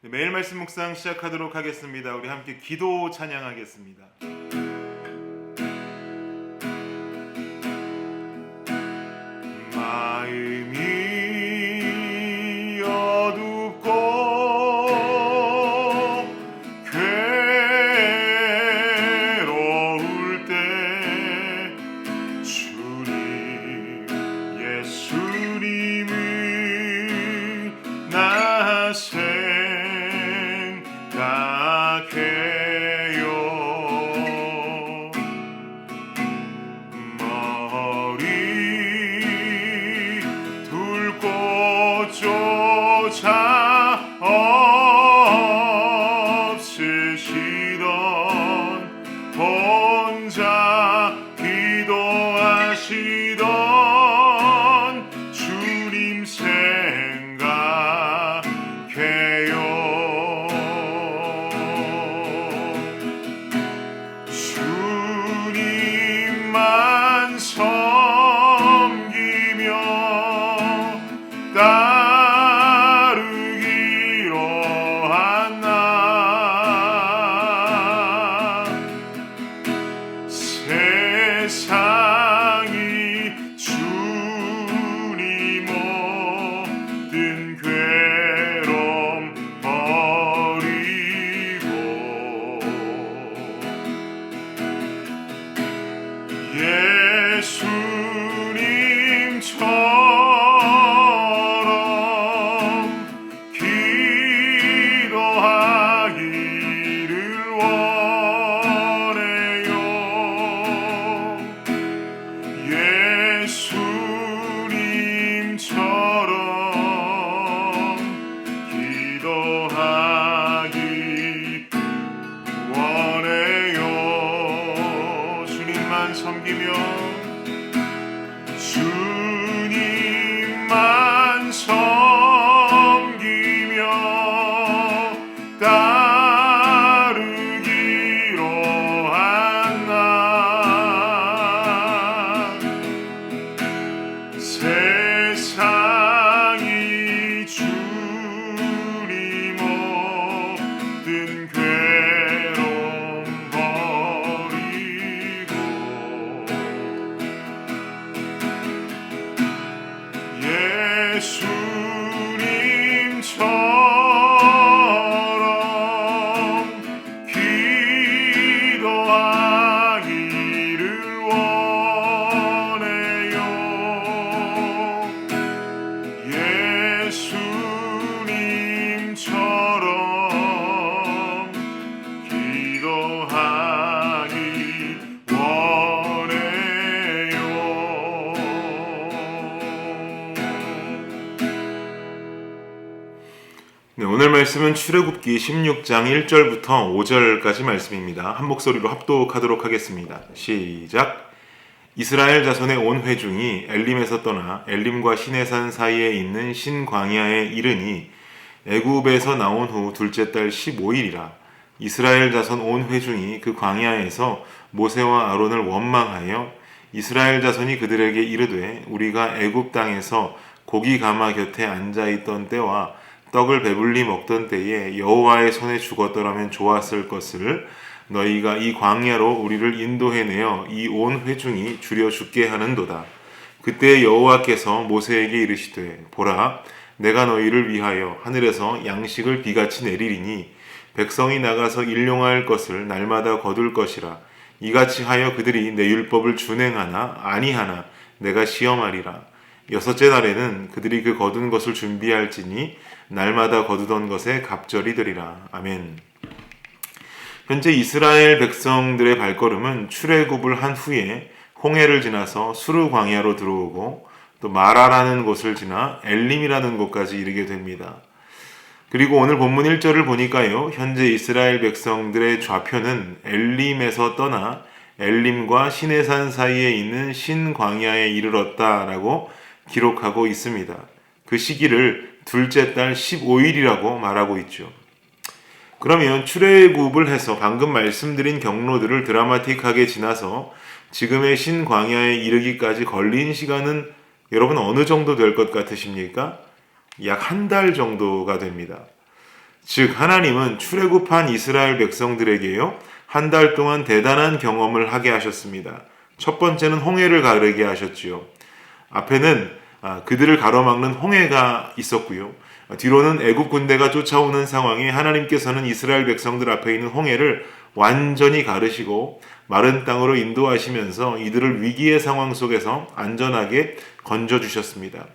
네, 매일 말씀 묵상 시작하도록 하겠습니다. 우리 함께 기도 찬양하겠습니다. 예수 주 예 네, 오늘 말씀은 출애굽기 16장 1절부터 5절까지 말씀입니다. 한 목소리로 합독하도록 하겠습니다. 시작. 이스라엘 자손의 온 회중이 엘림에서 떠나 엘림과 시내산 사이에 있는 신광야에 이르니 애굽에서 나온 후 둘째 달 15일이라 이스라엘 자손 온 회중이 그 광야에서 모세와 아론을 원망하여 이스라엘 자손이 그들에게 이르되 우리가 애굽 땅에서 고기 가마 곁에 앉아 있던 때와 떡을 배불리 먹던 때에 여호와의 손에 죽었더라면 좋았을 것을 너희가 이 광야로 우리를 인도해내어 이 온 회중이 줄여 죽게 하는도다. 그때 여호와께서 모세에게 이르시되 보라 내가 너희를 위하여 하늘에서 양식을 비같이 내리리니 백성이 나가서 일용할 것을 날마다 거둘 것이라 이같이 하여 그들이 내 율법을 준행하나 아니하나 내가 시험하리라 여섯째 날에는 그들이 그 거둔 것을 준비할지니 날마다 거두던 것에 갑절이 되리라 아멘. 현재 이스라엘 백성들의 발걸음은 출애굽을 한 후에 홍해를 지나서 수르 광야로 들어오고 또 마라라는 곳을 지나 엘림이라는 곳까지 이르게 됩니다. 그리고 오늘 본문 1절을 보니까요. 현재 이스라엘 백성들의 좌표는 엘림에서 떠나 엘림과 시내산 사이에 있는 신광야에 이르렀다라고 기록하고 있습니다. 그 시기를 둘째 달 15일이라고 말하고 있죠. 그러면 출애굽을 해서 방금 말씀드린 경로들을 드라마틱하게 지나서 지금의 신광야에 이르기까지 걸린 시간은 여러분 어느 정도 될 것 같으십니까? 약 한 달 정도가 됩니다. 즉 하나님은 출애굽한 이스라엘 백성들에게요 한 달 동안 대단한 경험을 하게 하셨습니다. 첫 번째는 홍해를 가르게 하셨지요. 앞에는 아, 그들을 가로막는 홍해가 있었고요. 뒤로는 애굽 군대가 쫓아오는 상황에 하나님께서는 이스라엘 백성들 앞에 있는 홍해를 완전히 가르시고 마른 땅으로 인도하시면서 이들을 위기의 상황 속에서 안전하게 건져 주셨습니다.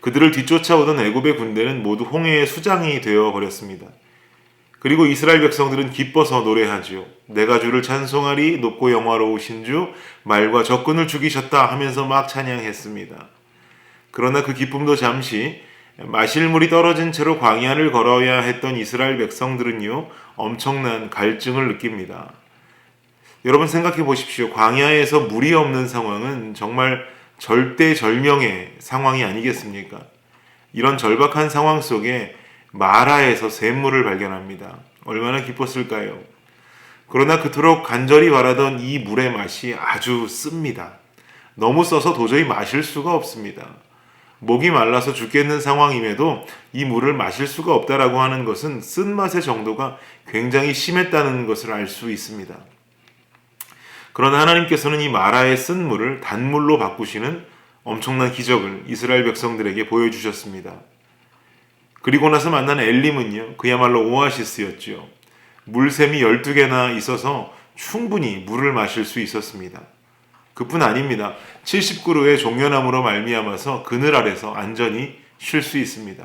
그들을 뒤쫓아오던 애굽의 군대는 모두 홍해의 수장이 되어 버렸습니다. 그리고 이스라엘 백성들은 기뻐서 노래하지요. 내가 주를 찬송하리 높고 영화로우신 주 말과 적군을 죽이셨다 하면서 막 찬양했습니다. 그러나 그 기쁨도 잠시 마실 물이 떨어진 채로 광야를 걸어야 했던 이스라엘 백성들은요 엄청난 갈증을 느낍니다. 여러분 생각해 보십시오. 광야에서 물이 없는 상황은 정말 절대절명의 상황이 아니겠습니까? 이런 절박한 상황 속에 마라에서 샘물을 발견합니다. 얼마나 기뻤을까요? 그러나 그토록 간절히 바라던 이 물의 맛이 아주 씁니다. 너무 써서 도저히 마실 수가 없습니다. 목이 말라서 죽겠는 상황임에도 이 물을 마실 수가 없다라고 하는 것은 쓴맛의 정도가 굉장히 심했다는 것을 알 수 있습니다. 그러나 하나님께서는 이 마라의 쓴 물을 단물로 바꾸시는 엄청난 기적을 이스라엘 백성들에게 보여주셨습니다. 그리고 나서 만난 엘림은요, 그야말로 오아시스였지요. 물샘이 12개나 있어서 충분히 물을 마실 수 있었습니다. 그뿐 아닙니다. 70그루의 종려나무로 말미암아서 그늘 아래서 안전히 쉴 수 있습니다.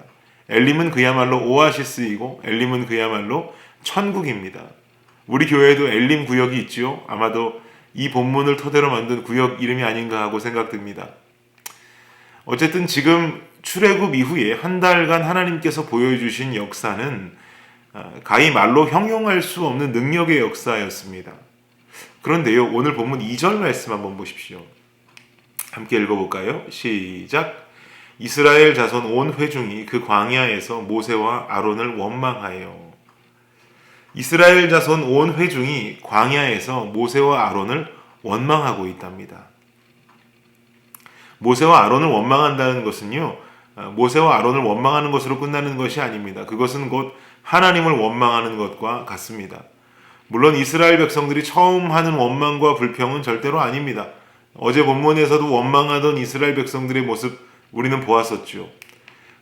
엘림은 그야말로 오아시스이고 엘림은 그야말로 천국입니다. 우리 교회에도 엘림 구역이 있지요. 아마도 이 본문을 토대로 만든 구역 이름이 아닌가 하고 생각됩니다. 어쨌든 지금 출애굽 이후에 한 달간 하나님께서 보여주신 역사는 아, 가히 말로 형용할 수 없는 능력의 역사였습니다. 그런데요, 오늘 본문 2절 말씀 한번 보십시오. 함께 읽어볼까요? 시작. 이스라엘 자손 온 회중이 그 광야에서 모세와 아론을 원망하여 이스라엘 자손 온 회중이 광야에서 모세와 아론을 원망하고 있답니다. 모세와 아론을 원망한다는 것은요, 모세와 아론을 원망하는 것으로 끝나는 것이 아닙니다. 그것은 곧 하나님을 원망하는 것과 같습니다. 물론 이스라엘 백성들이 처음 하는 원망과 불평은 절대로 아닙니다. 어제 본문에서도 원망하던 이스라엘 백성들의 모습 우리는 보았었죠.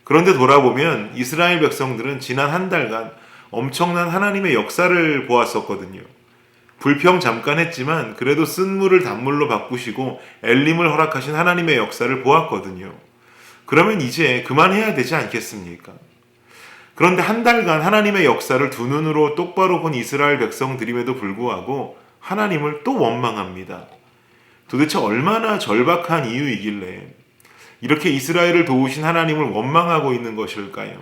그런데 돌아보면 이스라엘 백성들은 지난 한 달간 엄청난 하나님의 역사를 보았었거든요. 불평 잠깐 했지만 그래도 쓴 물을 단물로 바꾸시고 엘림을 허락하신 하나님의 역사를 보았거든요. 그러면 이제 그만해야 되지 않겠습니까? 그런데 한 달간 하나님의 역사를 두 눈으로 똑바로 본 이스라엘 백성들임에도 불구하고 하나님을 또 원망합니다. 도대체 얼마나 절박한 이유이길래 이렇게 이스라엘을 도우신 하나님을 원망하고 있는 것일까요?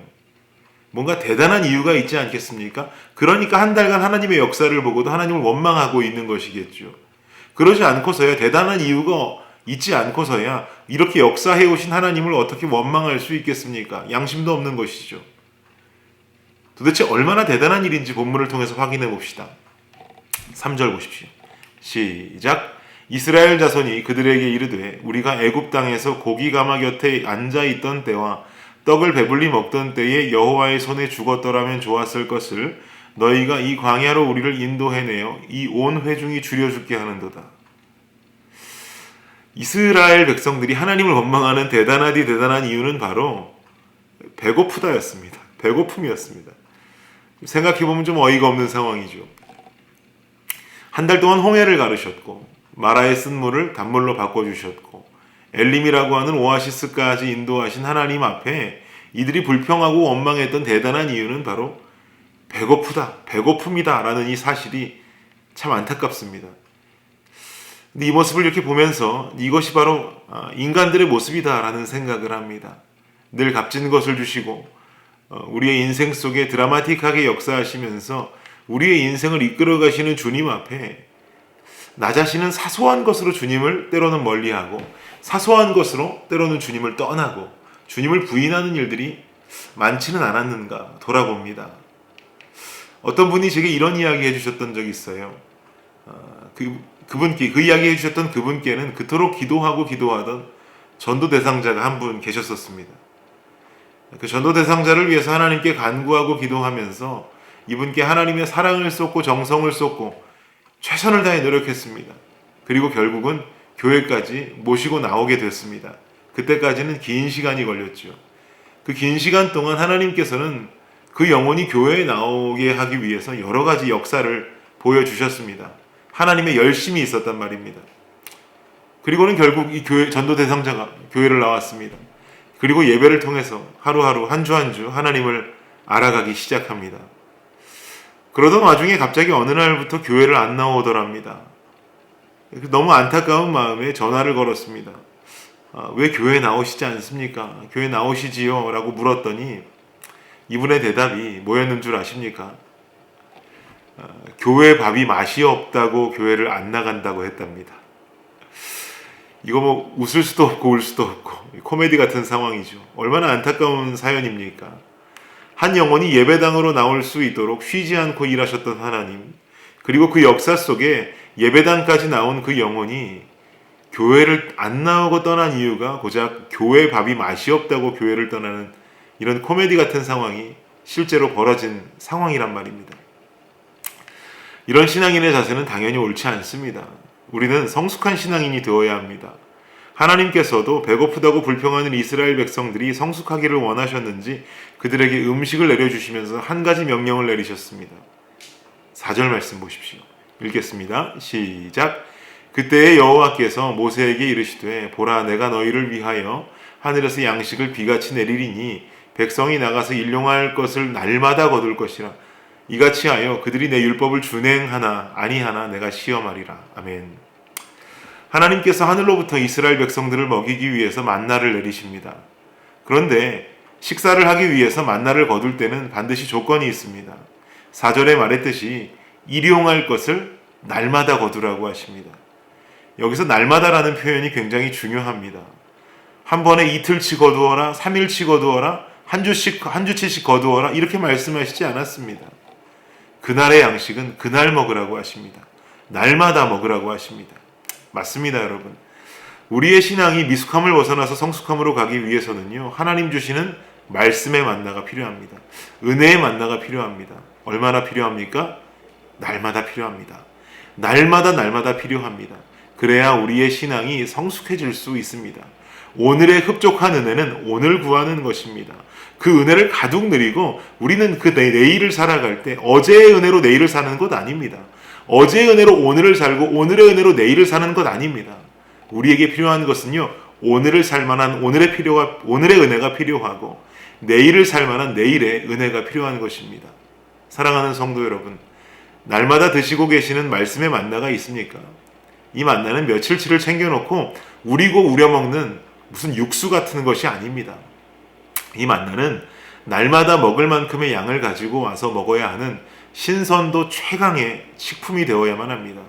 뭔가 대단한 이유가 있지 않겠습니까? 그러니까 한 달간 하나님의 역사를 보고도 하나님을 원망하고 있는 것이겠죠. 그러지 않고서야 대단한 이유가 있지 않고서야 이렇게 역사해 오신 하나님을 어떻게 원망할 수 있겠습니까? 양심도 없는 것이죠. 도대체 얼마나 대단한 일인지 본문을 통해서 확인해 봅시다. 3절 보십시오. 시작. 이스라엘 자손이 그들에게 이르되 우리가 애굽 땅에서 고기 가마 곁에 앉아 있던 때와 떡을 배불리 먹던 때에 여호와의 손에 죽었더라면 좋았을 것을 너희가 이 광야로 우리를 인도해내어 이 온 회중이 줄여 죽게 하는도다. 이스라엘 백성들이 하나님을 원망하는 대단하디 대단한 이유는 바로 배고프다였습니다. 배고픔이었습니다. 생각해보면 좀 어이가 없는 상황이죠. 한 달 동안 홍해를 가르셨고 마라의 쓴 물을 단물로 바꿔주셨고 엘림이라고 하는 오아시스까지 인도하신 하나님 앞에 이들이 불평하고 원망했던 대단한 이유는 바로 배고프다, 배고픔이다 라는 이 사실이 참 안타깝습니다. 근데 이 모습을 이렇게 보면서 이것이 바로 아, 인간들의 모습이다라는 생각을 합니다. 늘 값진 것을 주시고 어, 우리의 인생 속에 드라마틱하게 역사하시면서 우리의 인생을 이끌어 가시는 주님 앞에 나 자신은 사소한 것으로 주님을 때로는 멀리하고 사소한 것으로 때로는 주님을 떠나고 주님을 부인하는 일들이 많지는 않았는가 돌아봅니다. 어떤 분이 제게 이런 이야기 해주셨던 적이 있어요. 어, 그, 그분께, 그 이야기 해 주셨던 그분께는 그토록 기도하고 기도하던 전도 대상자가 한 분 계셨었습니다. 그 전도 대상자를 위해서 하나님께 간구하고 기도하면서 이분께 하나님의 사랑을 쏟고 정성을 쏟고 최선을 다해 노력했습니다. 그리고 결국은 교회까지 모시고 나오게 됐습니다. 그때까지는 긴 시간이 걸렸죠. 그 긴 시간 동안 하나님께서는 그 영혼이 교회에 나오게 하기 위해서 여러 가지 역사를 보여주셨습니다. 하나님의 열심이 있었단 말입니다. 그리고는 결국 이 교회 전도 대상자가 교회를 나왔습니다. 그리고 예배를 통해서 하루하루 한 주 한 주 하나님을 알아가기 시작합니다. 그러던 와중에 갑자기 어느 날부터 교회를 안 나오더랍니다. 너무 안타까운 마음에 전화를 걸었습니다. 아, 왜 교회 나오시지 않습니까? 교회 나오시지요? 라고 물었더니 이분의 대답이 뭐였는 줄 아십니까? 아, 교회 밥이 맛이 없다고 교회를 안 나간다고 했답니다. 이거 뭐 웃을 수도 없고 울 수도 없고 코미디 같은 상황이죠. 얼마나 안타까운 사연입니까? 한 영혼이 예배당으로 나올 수 있도록 쉬지 않고 일하셨던 하나님, 그리고 그 역사 속에 예배당까지 나온 그 영혼이 교회를 안 나오고 떠난 이유가 고작 교회 밥이 맛이 없다고 교회를 떠나는 이런 코미디 같은 상황이 실제로 벌어진 상황이란 말입니다. 이런 신앙인의 자세는 당연히 옳지 않습니다. 우리는 성숙한 신앙인이 되어야 합니다. 하나님께서도 배고프다고 불평하는 이스라엘 백성들이 성숙하기를 원하셨는지 그들에게 음식을 내려주시면서 한 가지 명령을 내리셨습니다. 4절 말씀 보십시오. 읽겠습니다. 시작. 그때에 여호와께서 모세에게 이르시되 보라 내가 너희를 위하여 하늘에서 양식을 비같이 내리리니 백성이 나가서 일용할 것을 날마다 거둘 것이라 이같이 하여 그들이 내 율법을 준행하나 아니하나 내가 시험하리라. 아멘. 하나님께서 하늘로부터 이스라엘 백성들을 먹이기 위해서 만나를 내리십니다. 그런데 식사를 하기 위해서 만나를 거둘 때는 반드시 조건이 있습니다. 4절에 말했듯이 일용할 것을 날마다 거두라고 하십니다. 여기서 날마다라는 표현이 굉장히 중요합니다. 한 번에 이틀치 거두어라, 3일치 거두어라, 한 주씩, 한 주치씩 거두어라, 이렇게 말씀하시지 않았습니다. 그날의 양식은 그날 먹으라고 하십니다. 날마다 먹으라고 하십니다. 맞습니다, 여러분. 우리의 신앙이 미숙함을 벗어나서 성숙함으로 가기 위해서는요, 하나님 주시는 말씀의 만나가 필요합니다. 은혜의 만나가 필요합니다. 얼마나 필요합니까? 날마다 필요합니다. 날마다 날마다 필요합니다. 그래야 우리의 신앙이 성숙해질 수 있습니다. 오늘의 흡족한 은혜는 오늘 구하는 것입니다. 그 은혜를 가득 누리고 우리는 그 내일을 살아갈 때 어제의 은혜로 내일을 사는 것 아닙니다. 어제의 은혜로 오늘을 살고 오늘의 은혜로 내일을 사는 것 아닙니다. 우리에게 필요한 것은요. 오늘을 살 만한 오늘의 필요가 오늘의 은혜가 필요하고 내일을 살 만한 내일의 은혜가 필요한 것입니다. 사랑하는 성도 여러분, 날마다 드시고 계시는 말씀의 만나가 있습니까? 이 만나는 며칠치를 챙겨놓고 우리고 우려먹는 무슨 육수 같은 것이 아닙니다. 이 만나는 날마다 먹을 만큼의 양을 가지고 와서 먹어야 하는 신선도 최강의 식품이 되어야만 합니다.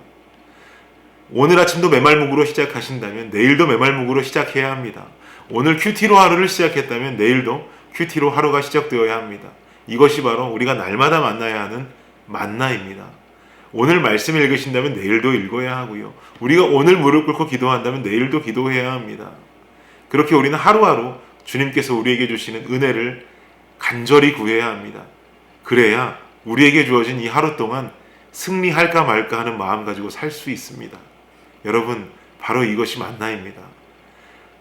오늘 아침도 메말묵으로 시작하신다면 내일도 메말묵으로 시작해야 합니다. 오늘 큐티로 하루를 시작했다면 내일도 큐티로 하루가 시작되어야 합니다. 이것이 바로 우리가 날마다 만나야 하는 만나입니다. 오늘 말씀 읽으신다면 내일도 읽어야 하고요. 우리가 오늘 무릎 꿇고 기도한다면 내일도 기도해야 합니다. 그렇게 우리는 하루하루 주님께서 우리에게 주시는 은혜를 간절히 구해야 합니다. 그래야 우리에게 주어진 이 하루 동안 승리할까 말까 하는 마음 가지고 살 수 있습니다. 여러분, 바로 이것이 만나입니다.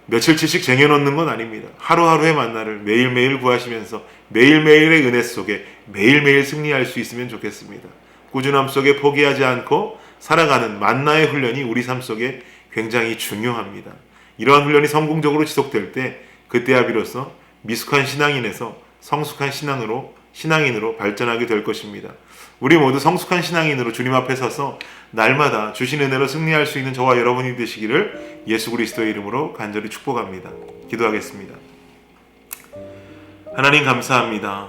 며칠치씩 쟁여놓는 건 아닙니다. 하루하루의 만나를 매일매일 구하시면서 매일매일의 은혜 속에 매일매일 승리할 수 있으면 좋겠습니다. 꾸준함 속에 포기하지 않고 살아가는 만나의 훈련이 우리 삶 속에 굉장히 중요합니다. 이러한 훈련이 성공적으로 지속될 때 그때야 비로소 미숙한 신앙인에서 성숙한 신앙으로 신앙인으로 발전하게 될 것입니다. 우리 모두 성숙한 신앙인으로 주님 앞에 서서 날마다 주신 은혜로 승리할 수 있는 저와 여러분이 되시기를 예수 그리스도의 이름으로 간절히 축복합니다. 기도하겠습니다. 하나님 감사합니다.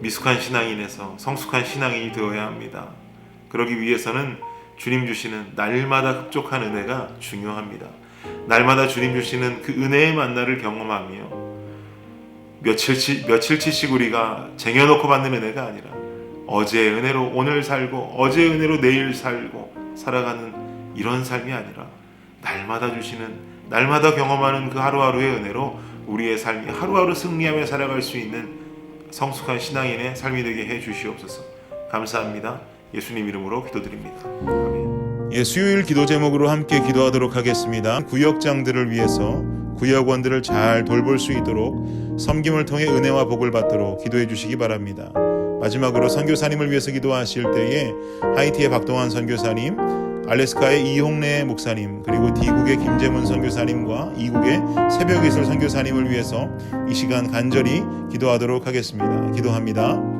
미숙한 신앙인에서 성숙한 신앙인이 되어야 합니다. 그러기 위해서는 주님 주시는 날마다 흡족한 은혜가 중요합니다. 날마다 주님 주시는 그 은혜의 만나를 경험하며 며칠치, 며칠치씩 우리가 쟁여놓고 받는 은혜가 아니라 어제의 은혜로 오늘 살고 어제의 은혜로 내일 살고 살아가는 이런 삶이 아니라 날마다 주시는 날마다 경험하는 그 하루하루의 은혜로 우리의 삶이 하루하루 승리하며 살아갈 수 있는 성숙한 신앙인의 삶이 되게 해 주시옵소서. 감사합니다. 예수님 이름으로 기도드립니다. 아멘. 예, 수요일 기도 제목으로 함께 기도하도록 하겠습니다. 구역장들을 위해서 구역원들을 잘 돌볼 수 있도록 섬김을 통해 은혜와 복을 받도록 기도해 주시기 바랍니다. 마지막으로 선교사님을 위해서 기도하실 때에 하이티의 박동환 선교사님, 알래스카의 이홍래 목사님, 그리고 D국의 김재문 선교사님과 이국의 새벽이슬 선교사님을 위해서 이 시간 간절히 기도하도록 하겠습니다. 기도합니다.